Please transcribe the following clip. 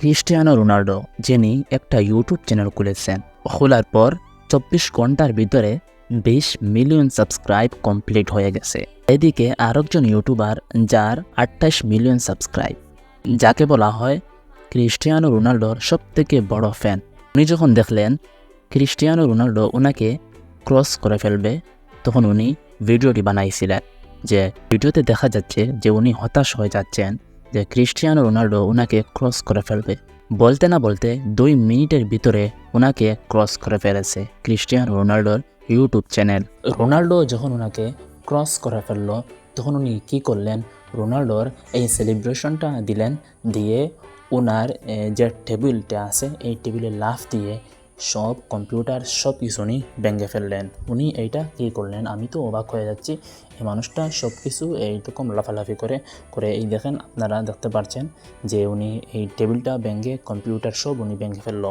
Cristiano Ronaldo, যিনি একটা YouTube channel খুলেছেন, খোলার পর চব্বিশ ঘণ্টার ভিতরে বিশ মিলিয়ন সাবস্ক্রাইব কমপ্লিট হয়ে গেছে। এদিকে আরেকজন ইউটিউবার যার আটাইশ মিলিয়ন সাবস্ক্রাইব, যাকে বলা হয় ক্রিস্টিয়ানো রোনাল্ডোর সবথেকে বড় ফ্যান। উনি যখন দেখলেন ক্রিস্টিয়ানো রোনাল্ডো ওনাকে ক্রস করে ফেলবে, তখন উনি ভিডিওটি বানাইছিলেন, যে ভিডিওতে দেখা যাচ্ছে যে উনি হতাশ হয়ে যাচ্ছেন। যে ক্রিস্টিয়ানো রোনাল্ডো ওনাকে ক্রস করে ফেলবে। বলতে না বলতে দুই মিনিটের ভিতরে ওনাকে ক্রস করে ফেলেছে ক্রিস্টিয়ানো রোনাল্ডোর ইউটিউব চ্যানেল। রোনাল্ডো যখন ওনাকে ক্রস করে ফেলল, তখন উনি কী করলেন? রোনাল্ডোর এই সেলিব্রেশনটা দিলেন, দিয়ে ওনার যে টেবিলটা আছে, এই টেবিলে লাফ দিয়ে সব কম্পিউটার সব কিছু উনি ভেঙে ফেললেন। উনি এইটা কী করলেন? আমি তো অবাক হয়ে যাচ্ছি। এই মানুষটা সব কিছু এইরকম লাফালাফি করে করে এই দেখেন আপনারা দেখতে পাচ্ছেন যে উনি এই টেবিলটা ভেঙে কম্পিউটার সব উনি ভেঙে ফেলল।